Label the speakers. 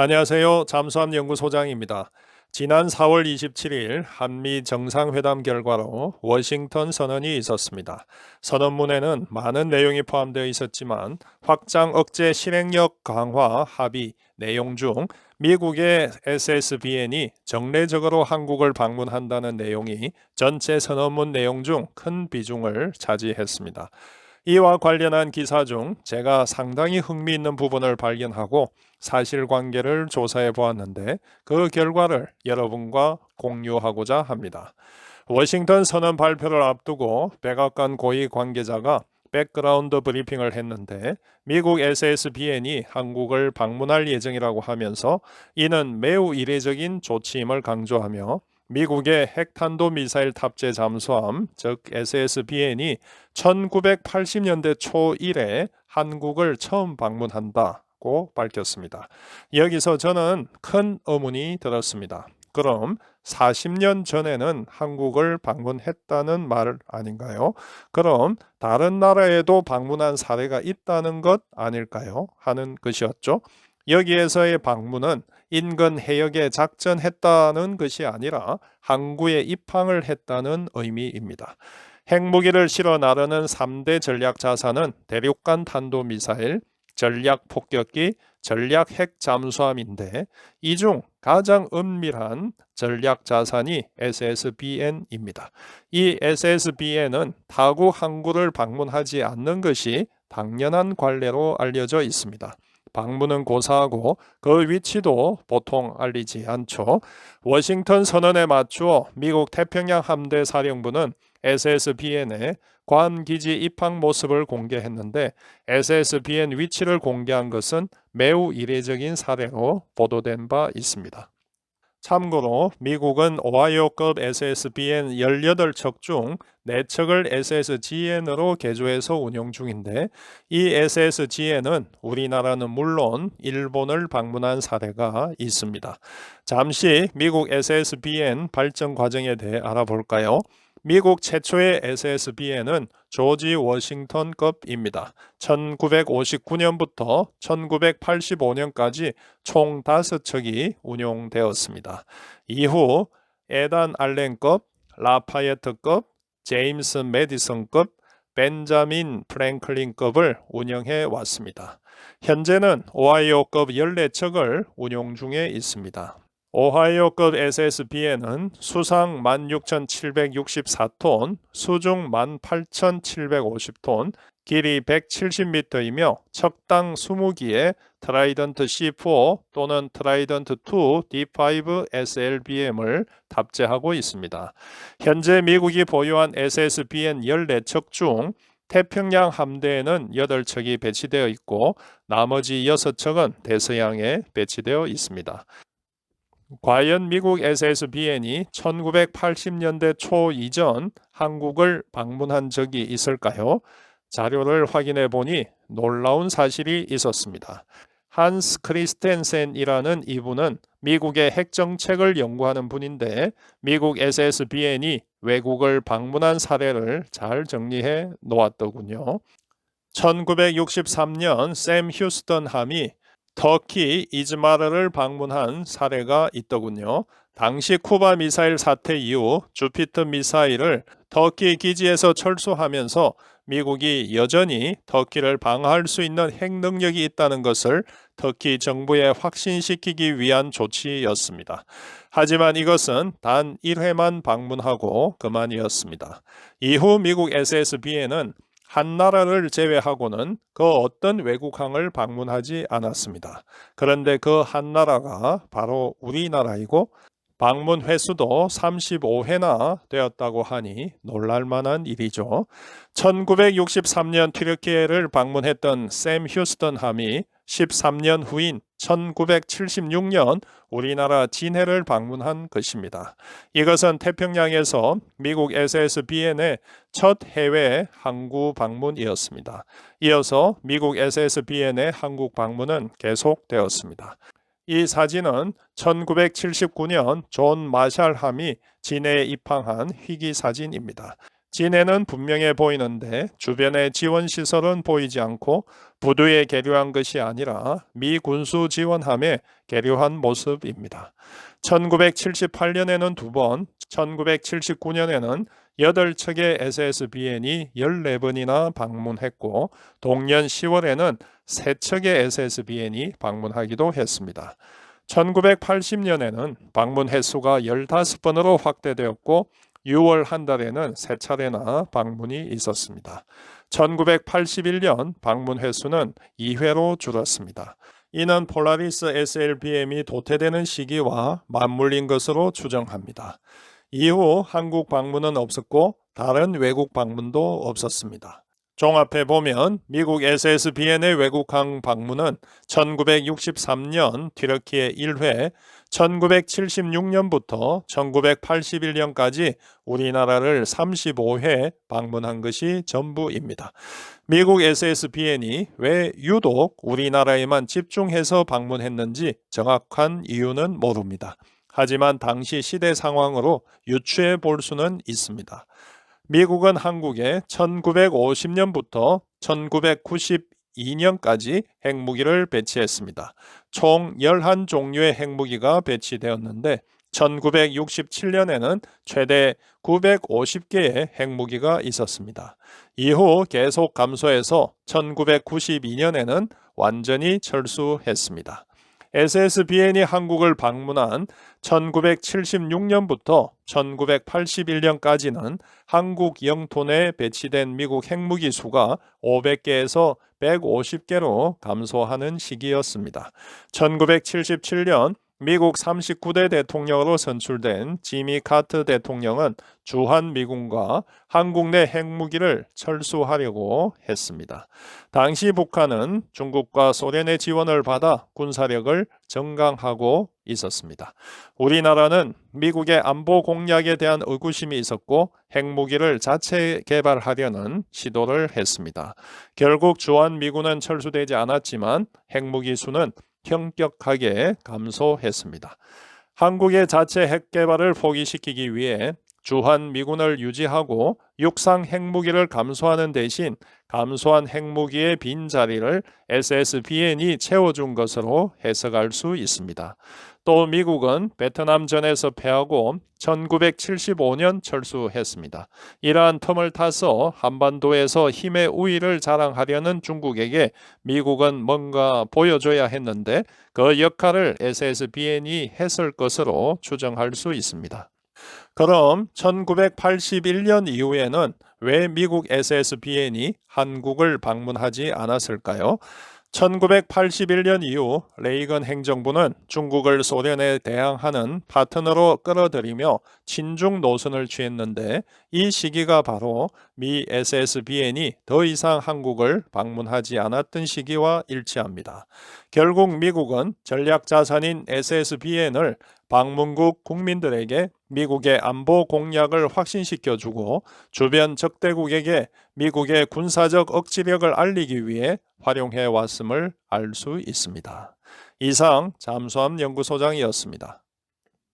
Speaker 1: 안녕하세요. 잠수함 연구소장입니다. 지난 4월 27일 한미 정상회담 결과로 워싱턴 선언이 있었습니다. 선언문에는 많은 내용이 포함되어 있었지만 확장 억제 실행력 강화 합의 내용 중 미국의 SSBN이 정례적으로 한국을 방문한다는 내용이 전체 선언문 내용 중 큰 비중을 차지했습니다. 이와 관련한 기사 중 제가 상당히 흥미있는 부분을 발견하고 사실관계를 조사해 보았는데 그 결과를 여러분과 공유하고자 합니다. 워싱턴 선언 발표를 앞두고 백악관 고위 관계자가 백그라운드 브리핑을 했는데 미국 SSBN이 한국을 방문할 예정이라고 하면서 이는 매우 이례적인 조치임을 강조하며 미국의 핵탄도 미사일 탑재 잠수함 즉 SSBN이 1980년대 초 이래 한국을 처음 방문한다고 밝혔습니다. 여기서 저는 큰 의문이 들었습니다. 그럼 40년 전에는 한국을 방문했다는 말 아닌가요? 그럼 다른 나라에도 방문한 사례가 있다는 것 아닐까요? 하는 것이었죠. 여기에서의 방문은 인근 해역에 작전했다는 것이 아니라 항구에 입항을 했다는 의미입니다. 핵무기를 실어 나르는 3대 전략 자산은 대륙간 탄도미사일, 전략 폭격기, 전략 핵 잠수함인데 이 중 가장 은밀한 전략 자산이 SSBN입니다. 이 SSBN은 타국 항구를 방문하지 않는 것이 당연한 관례로 알려져 있습니다. 방문은 고사하고 그 위치도 보통 알리지 않죠. 워싱턴 선언에 맞추어 미국 태평양 함대 사령부는 SSBN의 관 기지 입항 모습을 공개했는데 SSBN 위치를 공개한 것은 매우 이례적인 사례로 보도된 바 있습니다. 참고로 미국은 오하이오급 SSBN 18척 중 4척을 SSGN으로 개조해서 운영 중인데 이 SSGN은 우리나라는 물론 일본을 방문한 사례가 있습니다. 잠시 미국 SSBN 발전 과정에 대해 알아볼까요? 미국 최초의 SSBN은 조지 워싱턴급입니다. 1959년부터 1985년까지 총 5척이 운용되었습니다. 이후 에단 알렌급, 라파예트급, 제임스 메디슨급, 벤자민 프랭클린급을 운영해 왔습니다. 현재는 오하이오급 14척을 운용 중에 있습니다. 오하이오급 SSBN은 수상 16,764톤, 수중 18,750톤, 길이 170m이며 척당 20기에 트라이던트 C4 또는 트라이던트 2 D5 SLBM을 탑재하고 있습니다. 현재 미국이 보유한 SSBN 14척 중 태평양 함대에는 8척이 배치되어 있고 나머지 6척은 대서양에 배치되어 있습니다. 과연 미국 SSBN이 1980년대 초 이전 한국을 방문한 적이 있을까요? 자료를 확인해 보니 놀라운 사실이 있었습니다. 한스 크리스텐센이라는 이분은 미국의 핵정책을 연구하는 분인데 미국 SSBN이 외국을 방문한 사례를 잘 정리해 놓았더군요. 1963년 샘 휴스턴 함이 터키 이즈마르를 방문한 사례가 있더군요. 당시 쿠바 미사일 사태 이후 주피터 미사일을 터키 기지에서 철수하면서 미국이 여전히 터키를 방어할 수 있는 핵 능력이 있다는 것을 터키 정부에 확신시키기 위한 조치였습니다. 하지만 이것은 단 1회만 방문하고 그만이었습니다. 이후 미국 SSB에는 한 나라를 제외하고는 그 어떤 외국항을 방문하지 않았습니다. 그런데 그 한 나라가 바로 우리나라이고 방문 횟수도 35회나 되었다고 하니 놀랄만한 일이죠. 1963년 튀르키예를 방문했던 샘 휴스턴 함이 13년 후인 1976년 우리나라 진해를 방문한 것입니다. 이것은 태평양에서 미국 SSBN의 첫 해외 항구 방문이었습니다. 이어서 미국 SSBN의 한국 방문은 계속되었습니다. 이 사진은 1979년 존 마샬함이 진해에 입항한 희귀 사진입니다. 진해는 분명해 보이는데 주변의 지원 시설은 보이지 않고 부두에 계류한 것이 아니라 미 군수 지원함에 계류한 모습입니다. 1978년에는 두 번, 1979년에는 8척의 SSBN이 14번이나 방문했고 동년 10월에는 3척의 SSBN이 방문하기도 했습니다. 1980년에는 방문 횟수가 15번으로 확대되었고 6월 한 달에는 세 차례나 방문이 있었습니다. 1981년 방문 횟수는 2회로 줄었습니다. 이는 폴라리스 SLBM이 도태되는 시기와 맞물린 것으로 추정합니다. 이후 한국 방문은 없었고 다른 외국 방문도 없었습니다. 종합해 보면 미국 SSBN의 외국항 방문은 1963년 튀르키예 1회, 1976년부터 1981년까지 우리나라를 35회 방문한 것이 전부입니다. 미국 SSBN이 왜 유독 우리나라에만 집중해서 방문했는지 정확한 이유는 모릅니다. 하지만 당시 시대 상황으로 유추해 볼 수는 있습니다. 미국은 한국에 1950년부터 1992 년까지 핵무기를 배치했습니다. 총 11종류의 핵무기가 배치되었는데 1967년에는 최대 950개의 핵무기가 있었습니다. 이후 계속 감소해서 1992년에는 완전히 철수했습니다. SSBN이 한국을 방문한 1976년부터 1981년까지는 한국 영토 내에 배치된 미국 핵무기 수가 500개에서 150개로 감소하는 시기였습니다. 1977년 미국 39대 대통령으로 선출된 지미 카트 대통령은 주한 미군과 한국 내 핵무기를 철수하려고 했습니다. 당시 북한은 중국과 소련의 지원을 받아 군사력을 정강하고 있었습니다. 우리나라는 미국의 안보 공약에 대한 의구심이 있었고 핵무기를 자체 개발하려는 시도를 했습니다. 결국 주한 미군은 철수되지 않았지만 핵무기 수는 현격하게 감소했습니다. 한국의 자체 핵 개발을 포기시키기 위해 주한 미군을 유지하고 육상 핵무기를 감소하는 대신 감소한 핵무기의 빈자리를 SSBN이 채워준 것으로 해석할 수 있습니다. 또 미국은 베트남전에서 패하고 1975년 철수했습니다. 이러한 틈을 타서 한반도에서 힘의 우위를 자랑하려는 중국에게 미국은 뭔가 보여줘야 했는데 그 역할을 SSBN이 했을 것으로 추정할 수 있습니다. 그럼 1981년 이후에는 왜 미국 SSBN이 한국을 방문하지 않았을까요? 1981년 이후 레이건 행정부는 중국을 소련에 대항하는 파트너로 끌어들이며 친중 노선을 취했는데 이 시기가 바로 미 SSBN이 더 이상 한국을 방문하지 않았던 시기와 일치합니다. 결국 미국은 전략 자산인 SSBN을 방문국 국민들에게 미국의 안보 공약을 확신시켜 주고 주변 적대국에게 미국의 군사적 억지력을 알리기 위해 활용해 왔음을 알 수 있습니다. 이상 잠수함 연구소장이었습니다.